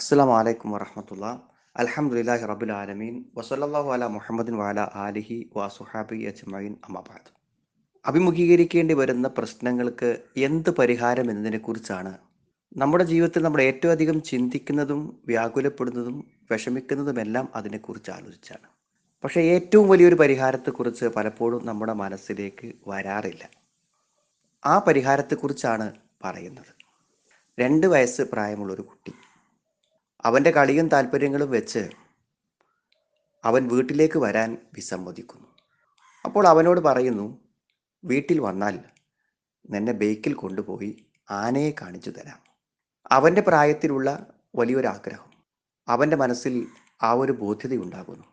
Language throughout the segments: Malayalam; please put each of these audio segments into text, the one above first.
അസ്സാം വലൈക്കും വറഹമത്തുള്ള. അലഹമുല്ലാഹി റബുൽ ആലമീൻ. വസല്ലാഹു അല മുഹമ്മദിൻ വാല ആലിഹി വസുഹാബി അജ്മീൻ അമ്മബാദ് അഭിമുഖീകരിക്കേണ്ടി വരുന്ന പ്രശ്നങ്ങൾക്ക് എന്ത് പരിഹാരം എന്നതിനെക്കുറിച്ചാണ് നമ്മുടെ ജീവിതത്തിൽ നമ്മൾ ഏറ്റവും അധികം ചിന്തിക്കുന്നതും വ്യാകുലപ്പെടുന്നതും വിഷമിക്കുന്നതുമെല്ലാം അതിനെക്കുറിച്ച് ആലോചിച്ചാണ്. പക്ഷേ ഏറ്റവും വലിയൊരു പരിഹാരത്തെക്കുറിച്ച് പലപ്പോഴും നമ്മുടെ മനസ്സിലേക്ക് വരാറില്ല. ആ പരിഹാരത്തെക്കുറിച്ചാണ് പറയുന്നത്. രണ്ട് വയസ്സ് പ്രായമുള്ള ഒരു കുട്ടി. അവന്റെ കളിയും താല്പര്യങ്ങളും വെച്ച് അവൻ വീട്ടിലേക്ക് വരാൻ വിസമ്മതിക്കുന്നു. അപ്പോൾ അവനോട് പറയുന്നു വീട്ടിൽ വന്നാൽ നിന്നെ ബേക്കിൽ കൊണ്ടുപോയി ആനയെ കാണിച്ചു തരാം. അവന്റെ പ്രായത്തിലുള്ള വലിയൊരാഗ്രഹം. അവന്റെ മനസ്സിൽ ആ ഒരു ബോധ്യതയുണ്ടാകുന്നു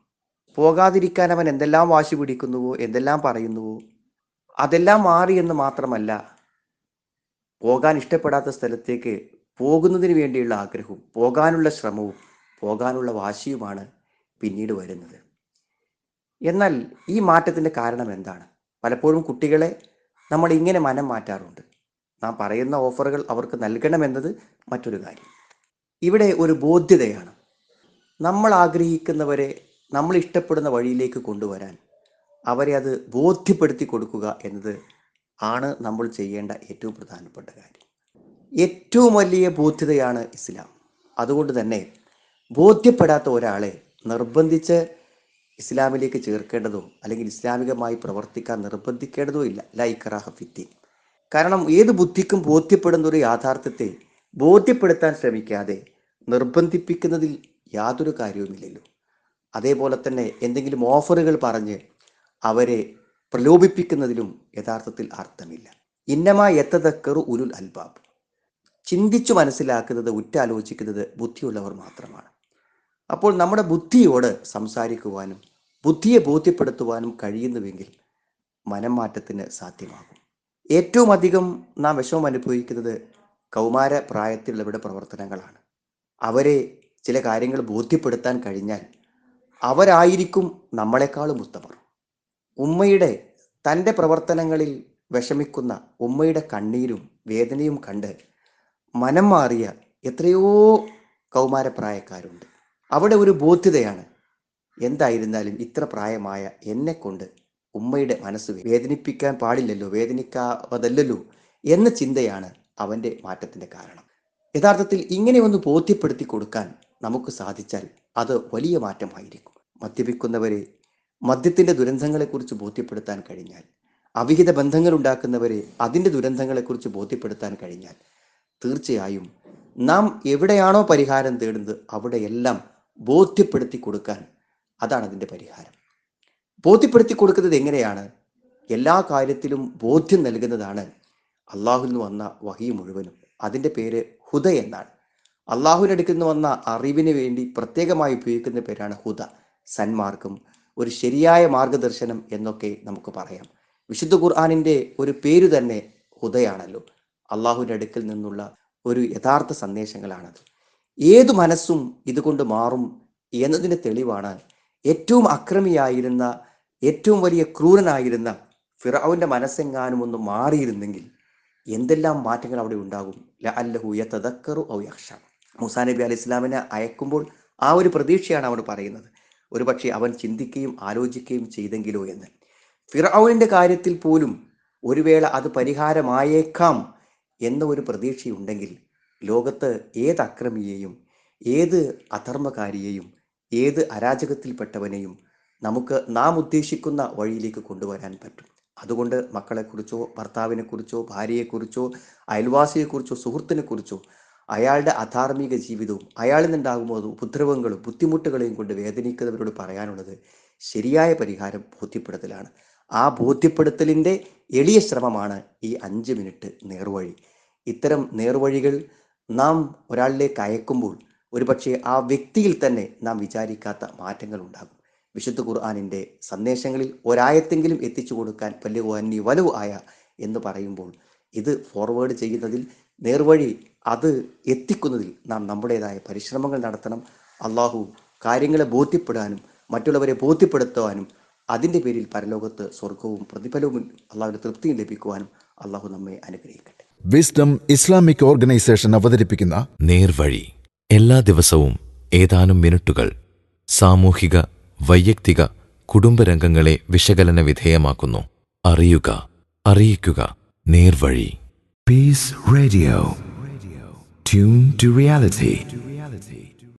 പോകാതിരിക്കാൻ അവൻ എന്തെല്ലാം വാശി പിടിക്കുന്നുവോ എന്തെല്ലാം പറയുന്നുവോ അതെല്ലാം മാറി എന്ന് മാത്രമല്ല പോകാൻ ഇഷ്ടപ്പെടാത്ത സ്ഥലത്തേക്ക് പോകുന്നതിന് വേണ്ടിയുള്ള ആഗ്രഹവും പോകാനുള്ള ശ്രമവും പോകാനുള്ള വാശിയുമാണ് പിന്നീട് വരുന്നത്. എന്നാൽ ഈ മാറ്റത്തിന്റെ കാരണം എന്താണ്? പലപ്പോഴും കുട്ടികളെ നമ്മൾ ഇങ്ങനെ മനം മാറ്റാറുണ്ട്. നാം പറയുന്ന ഓഫറുകൾ അവർക്ക് നൽകണമെന്നത് മറ്റൊരു കാര്യം. ഇവിടെ ഒരു ബോധ്യതയാണ്. നമ്മൾ ആഗ്രഹിക്കുന്നവരെ നമ്മൾ ഇഷ്ടപ്പെടുന്ന വഴിയിലേക്ക് കൊണ്ടുവരാൻ അവരെ അത് ബോധ്യപ്പെടുത്തി കൊടുക്കുക എന്നത് ആണ് നമ്മൾ ചെയ്യേണ്ട ഏറ്റവും പ്രധാനപ്പെട്ട കാര്യം. ഏറ്റവും വലിയ ബോധ്യതയാണ് ഇസ്ലാം. അതുകൊണ്ട് തന്നെ ബോധ്യപ്പെടാത്ത ഒരാളെ നിർബന്ധിച്ച് ഇസ്ലാമിലേക്ക് ചേർക്കേണ്ടതോ അല്ലെങ്കിൽ ഇസ്ലാമികമായി പ്രവർത്തിക്കാൻ നിർബന്ധിക്കേണ്ടതോ ഇല്ല. ലൈക്കറാഹ ഫിത്തീൻ കാരണം ഏത് ബുദ്ധിക്കും ബോധ്യപ്പെടുന്ന ഒരു യാഥാർത്ഥ്യത്തെ ബോധ്യപ്പെടുത്താൻ ശ്രമിക്കാതെ നിർബന്ധിപ്പിക്കുന്നതിൽ യാതൊരു കാര്യവുമില്ലല്ലോ. അതേപോലെ തന്നെ എന്തെങ്കിലും ഓഫറുകൾ പറഞ്ഞ് അവരെ പ്രലോഭിപ്പിക്കുന്നതിലും യഥാർത്ഥത്തിൽ അർത്ഥമില്ല. ഇന്നമായ എത്തതക്കറു ഉരുൾ അൽബാബ്. ചിന്തിച്ചു മനസ്സിലാക്കുന്നത് ഉറ്റാലോചിക്കുന്നത് ബുദ്ധിയുള്ളവർ മാത്രമാണ്. അപ്പോൾ നമ്മുടെ ബുദ്ധിയോട് സംസാരിക്കുവാനും ബുദ്ധിയെ ബോധ്യപ്പെടുത്തുവാനും കഴിയുന്നുവെങ്കിൽ മനംമാറ്റത്തിന് സാധ്യമാകും. ഏറ്റവും അധികം നാം വിഷമം അനുഭവിക്കുന്നത് കൗമാര പ്രായത്തിലുള്ളവരുടെ പ്രവർത്തനങ്ങളാണ്. അവരെ ചില കാര്യങ്ങൾ ബോധ്യപ്പെടുത്താൻ കഴിഞ്ഞാൽ അവരായിരിക്കും നമ്മളെക്കാളും ഉത്തമർ. ഉമ്മയുടെ തന്റെ പ്രവർത്തനങ്ങളിൽ വിഷമിക്കുന്ന ഉമ്മയുടെ കണ്ണീരും വേദനയും കണ്ട് മനം മാറിയ എത്രയോ കൗമാരപ്രായക്കാരുണ്ട്. അവിടെ ഒരു ബോധ്യതയാണ് എന്തായിരുന്നാലും ഇത്ര പ്രായമായ എന്നെ കൊണ്ട് ഉമ്മയുടെ മനസ്സ് വേദനിപ്പിക്കാൻ പാടില്ലല്ലോ വേദനിക്കാവതല്ലോ എന്ന ചിന്തയാണ് അവന്റെ മാറ്റത്തിന്റെ കാരണം. യഥാർത്ഥത്തിൽ ഇങ്ങനെ ഒന്ന് ബോധ്യപ്പെടുത്തി കൊടുക്കാൻ നമുക്ക് സാധിച്ചാൽ അത് വലിയ മാറ്റമായിരിക്കും. മദ്യപിക്കുന്നവരെ മദ്യത്തിന്റെ ദുരന്തങ്ങളെക്കുറിച്ച് ബോധ്യപ്പെടുത്താൻ കഴിഞ്ഞാൽ അവിഹിത ബന്ധങ്ങൾ ഉണ്ടാക്കുന്നവരെ അതിന്റെ ദുരന്തങ്ങളെക്കുറിച്ച് ബോധ്യപ്പെടുത്താൻ കഴിഞ്ഞാൽ തീർച്ചയായും നാം എവിടെയാണോ പരിഹാരം തേടുന്നത് അവിടെയെല്ലാം ബോധ്യപ്പെടുത്തി കൊടുക്കാൻ അതാണ് അതിന്റെ പരിഹാരം. ബോധ്യപ്പെടുത്തി കൊടുക്കുന്നത് എങ്ങനെയാണ്? എല്ലാ കാര്യത്തിലും ബോധ്യം നൽകുന്നതാണ് അള്ളാഹുവിൽ നിന്ന് വന്ന വഹി മുഴുവനും. അതിന്റെ പേര് ഹുദ എന്നാണ്. അള്ളാഹുവിനടുക്കിൽ നിന്ന് വന്ന അറിവിന് വേണ്ടി പ്രത്യേകമായി ഉപയോഗിക്കുന്ന പേരാണ് ഹുദ. സന്മാർഗം ഒരു ശരിയായ മാർഗദർശനം എന്നൊക്കെ നമുക്ക് പറയാം. വിശുദ്ധ ഖുർആാനിന്റെ ഒരു പേര് തന്നെ ഹുദയാണല്ലോ. അള്ളാഹുവിന്റെ അടുക്കൽ നിന്നുള്ള ഒരു യഥാർത്ഥ സന്ദേശങ്ങളാണത്. ഏതു മനസ്സും ഇതുകൊണ്ട് മാറും എന്നതിന്റെ തെളിവാണ് ഏറ്റവും അക്രമിയായിരുന്ന ഏറ്റവും വലിയ ക്രൂരനായിരുന്ന ഫിറാവിന്റെ മനസ്സെങ്ങാനും ഒന്ന് മാറിയിരുന്നെങ്കിൽ എന്തെല്ലാം മാറ്റങ്ങൾ അവിടെ ഉണ്ടാകും? അല്ലഹു യതദക്കറു ഔ യക്ഷ മുസാ നബി അലി ഇസ്ലാമിനെ അയക്കുമ്പോൾ ആ ഒരു പ്രതീക്ഷയാണ് അവൻ പറയുന്നത്. ഒരുപക്ഷെ അവൻ ചിന്തിക്കുകയും ആലോചിക്കുകയും ചെയ്തെങ്കിലോ എന്ന്. ഫിറൌനിന്റെ കാര്യത്തിൽ പോലും ഒരു വേള അത് പരിഹാരമായേക്കാം എന്ന ഒരു പ്രതീക്ഷയുണ്ടെങ്കിൽ ലോകത്ത് ഏത് അക്രമിയെയും ഏത് അധർമ്മകാരിയെയും ഏത് അരാജകത്തിൽപ്പെട്ടവനെയും നമുക്ക് നാം ഉദ്ദേശിക്കുന്ന വഴിയിലേക്ക് കൊണ്ടുവരാൻ പറ്റും. അതുകൊണ്ട് മക്കളെക്കുറിച്ചോ ഭർത്താവിനെക്കുറിച്ചോ ഭാര്യയെക്കുറിച്ചോ അയൽവാസിയെക്കുറിച്ചോ സുഹൃത്തിനെക്കുറിച്ചോ അയാളുടെ അധാർമിക ജീവിതവും അയാളിൽ നിന്നുണ്ടാകുമ്പോൾ ഉപദ്രവങ്ങളും ബുദ്ധിമുട്ടുകളെയും കൊണ്ട് വേദനിക്കുന്നവരോട് പറയാനുള്ളത് ശരിയായ പരിഹാരം ബോധ്യപ്പെടുത്തലാണ്. ആ ബോധ്യപ്പെടുത്തലിന്റെ എളിയ ശ്രമമാണ് ഈ അഞ്ച് മിനിറ്റ് നേർവഴി. ഇത്തരം നേർവഴികൾ നാം ഒരാളിലേക്ക് അയക്കുമ്പോൾ ഒരുപക്ഷെ ആ വ്യക്തിയിൽ തന്നെ നാം വിചാരിക്കാത്ത മാറ്റങ്ങൾ ഉണ്ടാകും. വിശുദ്ധ ഖുർആാനിന്റെ സന്ദേശങ്ങളിൽ ഒരായത്തെങ്കിലും എത്തിച്ചു കൊടുക്കാൻ വലിയ അന്യ വലവ് ആയ എന്ന് പറയുമ്പോൾ ഇത് ഫോർവേഡ് ചെയ്യുന്നതിൽ നേർവഴി അത് എത്തിക്കുന്നതിൽ നാം നമ്മുടേതായ പരിശ്രമങ്ങൾ നടത്തണം. അള്ളാഹു കാര്യങ്ങളെ ബോധ്യപ്പെടാനും മറ്റുള്ളവരെ ബോധ്യപ്പെടുത്തുവാനും അതിന്റെ പേരിൽ പരലോകത്ത് സ്വർഗവും പ്രതിഫലവും അള്ളാഹുവിന്റെ തൃപ്തിയും ലഭിക്കുവാനും അള്ളാഹു നമ്മെ അനുഗ്രഹിക്കട്ടെ. വിസ്ഡം ഇസ്ലാമിക് ഓർഗനൈസേഷൻ അവതരിപ്പിക്കുന്ന നേർവഴി. എല്ലാ ദിവസവും ഏതാനും മിനിറ്റുകൾ സാമൂഹിക വൈയക്തിക കുടുംബരംഗങ്ങളെ വിശകലന വിധേയമാക്കുന്നു. അറിയുക അറിയിക്കുക നേർവഴി. Peace radio tune to reality.